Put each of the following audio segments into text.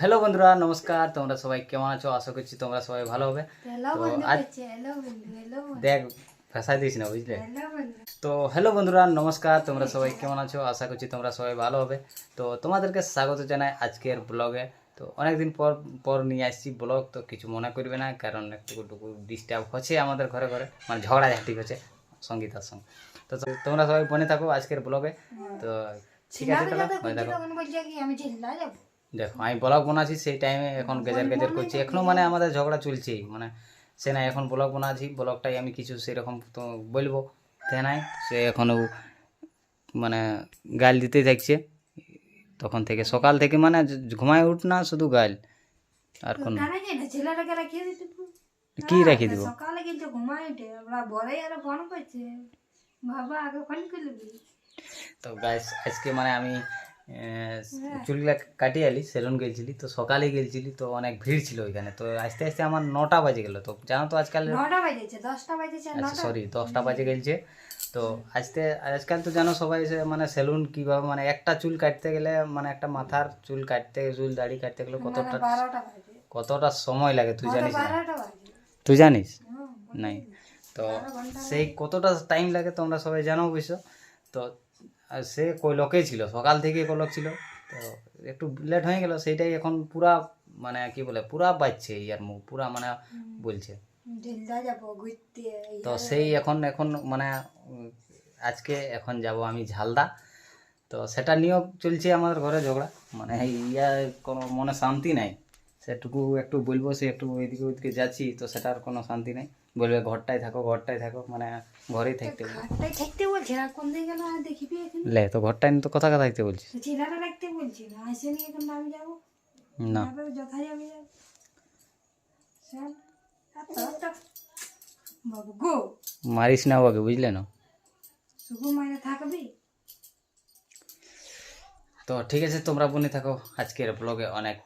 Hello বন্ধুরা নমস্কার। তোমরা সবাই কেমন আছো? আশা করছি তোমরা সবাই ভালো হবে। দেখ ফেসাই দিস না বুঝলে? তো হ্যালো বন্ধুরা নমস্কার। তোমরা সবাই কেমন আছো? আশা করছি তোমরা সবাই ভালো হবে। তো তোমাদেরকে স্বাগত জানাই আজকের ব্লগে তো অনেকদিন পর পর নিয়ে আসছি ব্লগ তো কিছু মনে করবে না কারণ একটু টুকু ডিস্টার্ব হচ্ছে আমাদের ঘরে ঘরে। মানে ঝগড়াঝাটি হচ্ছে সঙ্গীতার সঙ্গে। তো তোমরা সবাই বনে থাকো আজকের ব্লগে তো ঠিক আছে তাহলে বনে থাকো। দেখো আমি ব্লগ বানাচ্ছি সেই টাইমে এখন গেজার গেজার করছি। এখনও মানে আমাদের ঝগড়া চলছেই মানে সে না এখন ব্লগ বানাচ্ছি ব্লগটাই আমি কিছু সেরকম তো বলব। সে নাই সে এখনও মানে গাল দিতে থাকছে তখন থেকে সকাল থেকে মানে ঘুমায় উঠ না শুধু গাল। আর কোন কি রেখে দিব? সকালে কিন্তু ঘুমাই উঠে। আমরা বড় আর ফোন করছে। বাবা আগে ফোন করবি তো গাইস আজকে মানে আমি চুলগুলা কাটিয়ে আলি সেলুন গেছিলি তো সকালে গেছিলি তো অনেক ভিড় ছিল ওইখানে। তো আস্তে আস্তে আমার নটা বাজে গেল তো জানো তো আজকাল বাজেছে দশটা আচ্ছা সরি দশটা বাজে গেলছে। তো আজকে আজকাল তো জানো সবাই মানে সেলুন কীভাবে মানে একটা চুল কাটতে গেলে মানে একটা মাথার চুল কাটতে চুল দাড়ি কাটতে গেলে কতটা কতটা সময় লাগে তুই জানিস না? তুই জানিস? নাই। তো সেই কতটা টাইম লাগে তোমরা সবাই জানো অবশ্য। তো আর সে কৈলকেই ছিল সকাল থেকে কৈলক ছিল। তো একটু লেট হয়ে গেল সেইটাই এখন পুরা মানে কি বলে পুরা বাজছে ইয়ার মুখ পুরা মানে বলছে। তো সেই এখন এখন মানে আজকে এখন যাব আমি ঝালদা। তো সেটা নিয়েও চলছে আমাদের ঘরে ঝগড়া মানে ইয়া কোনো মনে শান্তি নাই। সেটুকু একটু বলব সে একটু ওইদিকে ওইদিকে যাচ্ছি তো সেটার কোনো শান্তি নাই। বলবে ঘরটায় থাকো ঘরটায় থাকো মানে ঘরেই থাকতে বলবে। খাটটাই থাকতে বলছে না কোন দিকে গেল আর দেখিবি এখানে লে তো ঘরটায় তো কথা কথা থাকতে বলছিস ছেলেটা রাখতে বলছি না আসেনি এখন আমি যাব না তারপরে যথা যাবে যাবে চল আচ্ছা, আচ্ছা। বাবু গো মারিস না ওকে বুঝলে না শুধু মাইনে থাকবি তো ঠিক আছে তোমরা বনে থাকো আজকের ব্লগে অনেক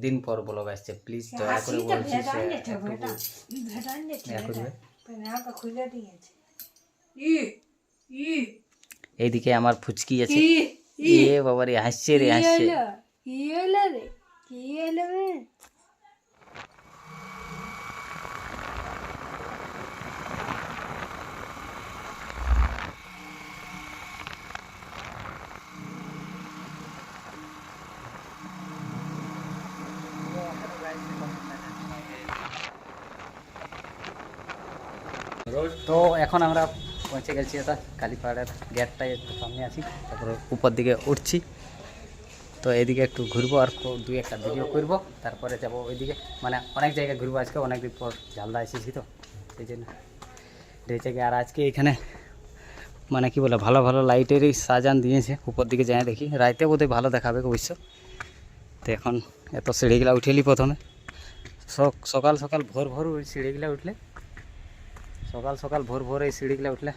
দিন পর ব্লগ আসছে প্লিজ দয়া করে হাসিটা বলছি সে ভেটান যেতে একটু ভেটান ভেটান যেতে ইয়া করবে পেনাটা খুলে দিয়েছে ই ই এইদিকে আমার ফুচকি আছে ই এ বাবা রে হাসছে রে হাসছে কি হলো রে কি হলো রে তো এখন আমরা পৌঁছে গেছি এটা কালীপাড়ার গেটটায় একটু সামনে আছি। তারপর উপর দিকে উঠছি। তো এদিকে একটু ঘুরবো আর দুই একটা ভিডিও করব। তারপরে যাব ওইদিকে। মানে অনেক জায়গায় ঘুরবো আজকে অনেক দিন পর ঝালদা এসেছি তো, সেই জন্য। জায়গায় আর আজকে এখানে মানে কি বলে, ভালো ভালো লাইটেরই সাজান দিয়েছে। উপর দিকে যাই দেখি, রাইতে বোধহয় ভালো দেখাবে অবশ্য। তো এখন এত সিঁড়িগুলা উঠেলি প্রথমে। সক- সকাল সকাল ভোর ভোর ওই সিঁড়িগুলা উঠলে সকাল সকাল ভোর ভোর এই সিঁড়িগুলো উঠলে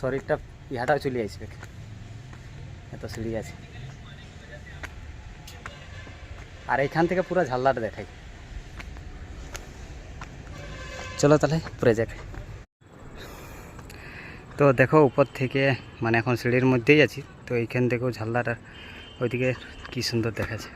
শরীরটা ইহাটাও চলে আসবে এত সিঁড়ি আছে। আর এইখান থেকে পুরো ঝালদাটা দেখাই। চলো তাহলে উপরে যাক। তো দেখো, উপর থেকে মানে এখন সিঁড়ির মধ্যেই আছি। তো এইখান থেকেও ঝালদাটা ওইদিকে কি সুন্দর দেখাচ্ছে।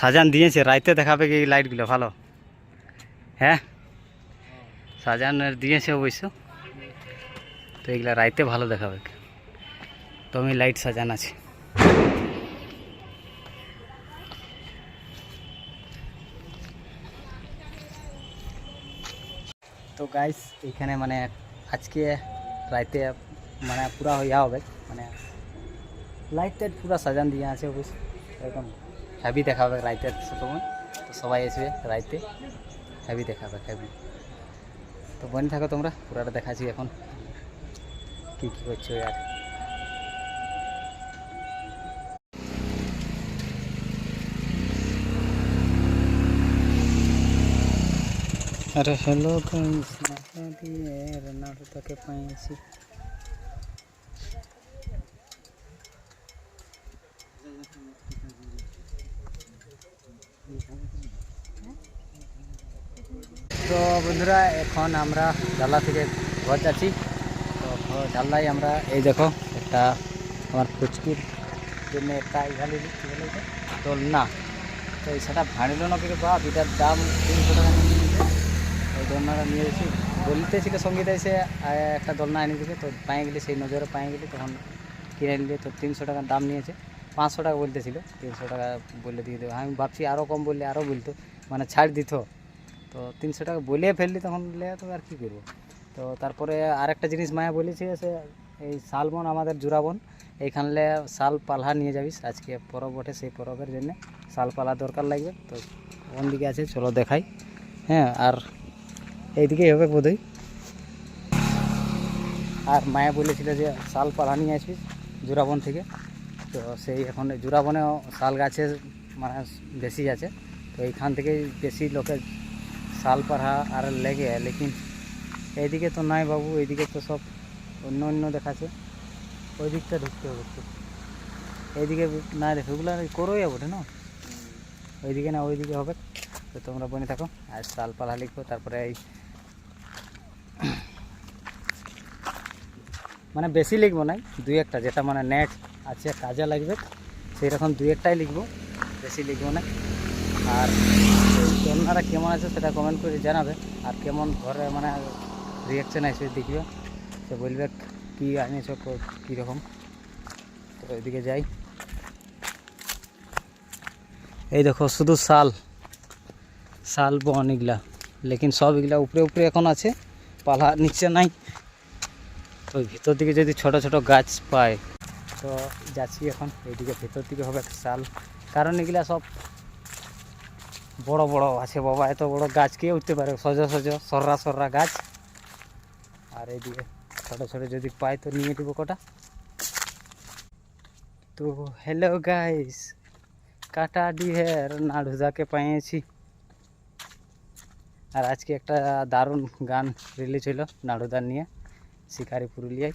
সাজান দিয়েছে রাইতে দেখাবে কি এই লাইটগুলো ভালো? হ্যাঁ? সাজানের দিয়েছে অবশ্য তো এগুলো রাইতে ভালো দেখাবে। তো আমি লাইট সাজান আছে। তো গাইস এখানে মানে আজকে রাইতে মানে পুরা ইয়া হবে। মানে লাইট টাইট পুরা সাজান দিয়ে আছে অবশ্য একদম হ্যাভি দেখাবে রাইতের সময় তো সবাই আসবে রাইতে। হ্যাভি দেখাবে হ্যাভি তো বনে থাকো তোমরা, পুরাটা দেখাচ্ছি এখন। কী কী করছ আর? আরে হ্যালো গাইস নাকা দিয়ে নাড়ুটাকে পাইছি। তো বন্ধুরা, এখন আমরা ডালা থেকে ঘর যাচ্ছি। তো ঝাল্লাই আমরা, এই দেখো, একটা আমার ফুচকির জন্য একটা ইহালি কী বলে এটা? দোলনা। তো সেটা ভাঁড়িল না কিন্তু বাপ এটার দাম তিনশো টাকা ওই দোলনাটা নিয়ে এসেছি বলতেছিল সংগীত এসে একটা দোলনা এনে দিবে তো পায়ে গেলে, সেই নজরে পায়ে গেলে তখন কিনে নিলে তো তিনশো টাকার দাম নিয়েছে। পাঁচশো টাকা বলতেছিল, তিনশো টাকা বলে দিয়ে দেবো। আমি ভাবছি আরও কম বললে আরও বলতো মানে ছাড় দিত। তো তিনশো টাকা বলে ফেললি তখন তো আর কী করব? তো তারপরে আরেকটা জিনিস মায়া বলেছে সে এই শালবন আমাদের জুরাবন এইখানলে শাল পালহা নিয়ে যাবিস, আজকে পরব ওঠে সেই পরবের জন্য, শাল পালা দরকার লাগবে, তো কোন দিকে আছে চলো দেখাই। হ্যাঁ আর এইদিকেই হবে বোধহয়। আর মায়া বলেছিল যে শাল পালা নিয়ে আসবিস জুরাবন থেকে, তো সেই এখন জুরাবনেও শাল গাছের মানে বেশি আছে, তো এইখান থেকে বেশি লোকের শাল পাড়া আর লেগে, লেকিন এইদিকে তো নাই বাবু, এইদিকে তো সব অন্য অন্য দেখাচ্ছে। ওই দিকটা ঢুকতে হবে একটু। এইদিকে না দেখো, ওগুলো করোই বটে না? ওইদিকে না, ওইদিকে হবে। তো তোমরা বনে থাকো, আর শাল পালা লিখব তারপরে এই মানে বেশি লিখব না দুই একটা, যেটা মানে নেট আছে, কাজে লাগবে সেই রকম দুই একটাই লিখব, বেশি লিখব না। আর আপনারা কেমন আছে সেটা কমেন্ট করে জানাবে। আর কেমন ঘরে মানে রিয়াকশান আসবে দেখবে। সে বলবে কী আনিস কীরকম। তো এদিকে যাই। এই দেখো, শুধু শাল। শাল বন এগুলা লেকিন সব এগুলা উপরে উপরে এখন আছে। পালা নিচে নাই। তো ভিতর দিকে যদি ছোট ছোট গাছ পায়, তো যাচ্ছি এখন। এইদিকে ভিতর দিকে হবে শাল। কারণ এগুলা সব বড় বড় আছে বাবা, এত বড় গাছ কে উঠতে পারে? সজ সজ, সররা সররা গাছ। আর এইদিকে ছোট ছোট যদি পাই তো নিয়ে দেবো কটা। তো হ্যালো গাইস কাটা ডিহের নাড়ুদাকে পেয়েছি আর আজকে একটা দারুণ গান রিলিজ হইল নাড়ুদার নিয়ে, শিকারি পুরুলিয়ায়।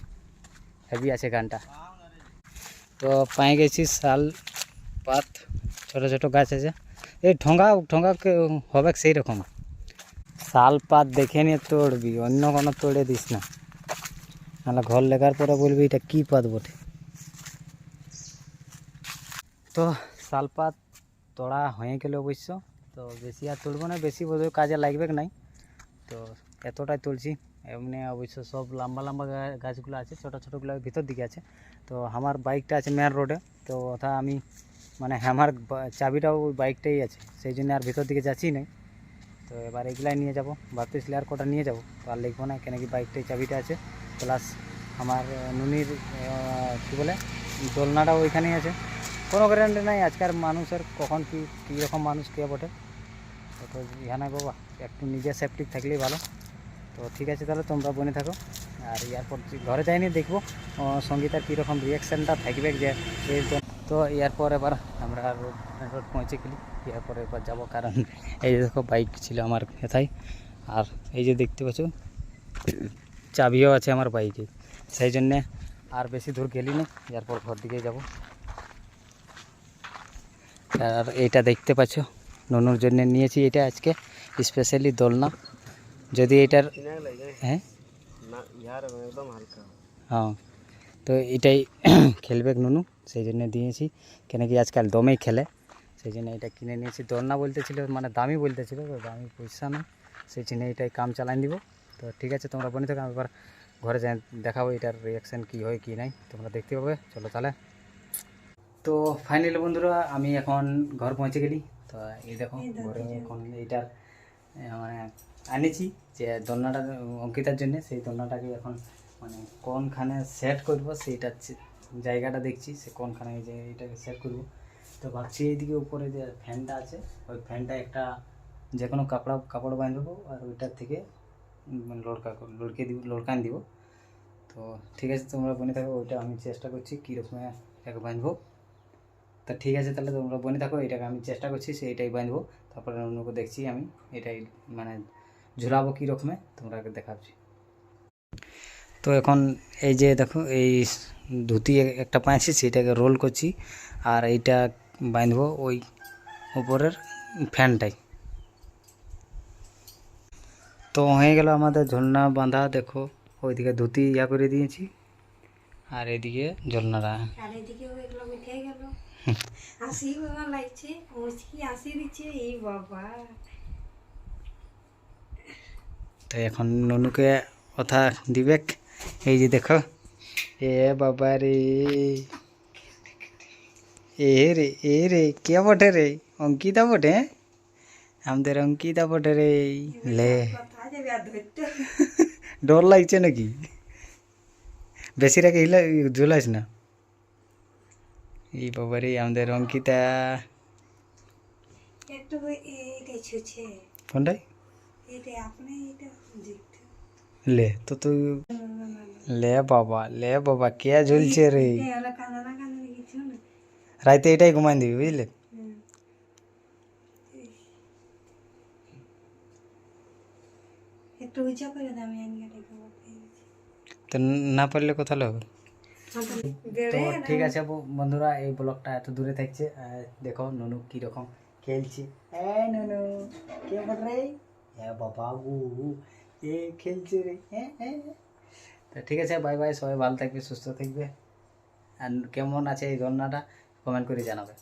হেভি আছে গানটা। তো পায়ে গেছি শাল পাত, ছোট ছোট গাছ আছে। এই ঠোঙ্গা কে- হবে সেই রকম। শাল পাত দেখে নিয়ে তোড়বি, অন্য কোনো তোড়ে দিস না। নাহলে ঘর লেখার পরে বলবি, এটা কী পাত বটে? তো শাল পাত তোড়া হয়ে গেলে অবশ্য। তো বেশি আর তুলবো না, বেশি বোধহয় কাজে লাগবে নাই। তো এতটাই তুলছি এমনি অবশ্য সব লম্বা লম্বা গাছগুলো আছে, ছোটো, ছোটোগুলো ভিতর দিকে আছে। তো আমার বাইকটা আছে মেন রোডে তো ওটা আমি মানে হ্যামার চাবিটাও ওই বাইকটাই আছে, সেই জন্য আর ভিতর দিকে যাচ্ছি না তো এবার এগুলাই নিয়ে যাব ভাবতেছিলি আর কটা নিয়ে যাব, তো আর লিখব না কেন কি বাইকটাই চাবিটা আছে। প্লাস আমার নুনির কী বলে, দোলনাটাও ওইখানেই আছে। কোনো গ্যারান্টি নাই আজকাল মানুষের কখন কী কীরকম মানুষ, কে বটে। তো তো ইহা নাই বাবা, একটু নিজের সেফটি থাকলেই ভালো। তো ঠিক আছে তাহলে তোমরা বনে থাকো। আর এয়ারপোর্ট, ঘরে যাইনি, দেখব সঙ্গীতার কীরকম রিয়াকশানটা থাকবে যে তো- এরপর এবার আমরা রোড রোড পৌঁছে গেলি এরপর এবার যাব কারণ এই যে দেখো বাইক ছিল আমার এথায় আর এই যে দেখতে পাচ্ছ চাবিও আছে আমার বাইকে সেই জন্যে আর বেশি দূর গেলি না এরপর ঘর দিকে যাব। আর এইটা দেখতে পাচ্ছ নুনুর জন্য নিয়েছি এটা আজকে স্পেশালি দোলনা। যদি এটার হ্যাঁ? হ্যাঁ। তো এটাই খেলবে নুনু সেই জন্য দিয়েছি। কেন কি আজকাল দমেই খেলে সেই জন্য এটা কিনে নিয়েছি। দোলনা বলতেছিল মানে দামি বলতেছিল তো দামি পয়সা না সেই জন্য এটাই কাম চালাই দিব তো ঠিক আছে তোমরা বনে থাকো আমি এবার ঘরে যাই দেখাবো এটার রিয়াকশান কী হয় কী নাই। তোমরা দেখতে পাবে চলো তাহলে। তো ফাইনালি বন্ধুরা আমি এখন ঘর পৌঁছে গেলি। তো এই দেখো ঘরে এখন এইটার আহ, মানে আনেছি যে দোলনাটা অঙ্কিতার জন্য সেই দোলনাটাকে এখন মানে কোনখানে সেট করব সেইটা জায়গাটা দেখছি, সে কোনখানে এই যে এটাকে সেট করব। তো ভাবছি এইদিকে উপরে যে ফ্যানটা আছে, ওই ফ্যানটা একটা যে কোনো কাপড়া কাপড় বাঁধবো আর ওইটার থেকে লড়কা লড়কে দিব লড়কান দিব। তো ঠিক আছে, তোমরা বনে থাকো, ওইটা আমি চেষ্টা করছি কীরকম এটাকে বাঁধবো। তা ঠিক আছে, তাহলে তোমরা বনে থাকো, এটাকে আমি চেষ্টা করছি, সেইটাই বাঁধবো। তারপরে অন্যকে দেখছি আমি, এটাই মানে ঝুলাবো কী রকমে তোমরা দেখাচ্ছি। তো এখন এই যে দেখো এই ধুতি একটা পাইছি সেটাকে রোল করছি আর এইটা বাঁধবো ওই উপরের ফ্যানটাই তো হয়ে গেল আমাদের ঝোলনা বাঁধা দেখো ওইদিকে ধুতি ইয়া করে দিয়েছি আর এদিকে বাবা। তো এখন ননুকে কথা দিবে এই যে দেখো এ বাবা রে এ রে এ রে কে বটে রে অঙ্কিতা বটে হ্যাঁ? আমাদের অঙ্কিতা বটে রে লে ডর লাগছে নাকি বেশি রাখে হিলা ঝুলাইস না এই বাবা রে আমাদের অঙ্কিতা কোনটাই আপনি লে তো তুই লে বাবা লে বাবা কে ঝুলছে রে? রাইতে এটাই ঘুমাই দিবি বুঝলে? তো না পারলে কোথাও হবে তো ঠিক আছে বু- বন্ধুরা এই ব্লগটা এত দূরে থাকছে। দেখো নুনু কীরকম খেলছে। এই নুনু কে বল রে? এ বাবা গু এ খেলছে রে হ্যাঁ তো ঠিক আছে বাই বাই সবাই ভালো থাকবে, সুস্থ থাকবে। আর কেমন আছে এই ধর্নাটা কমেন্ট করে জানাবে।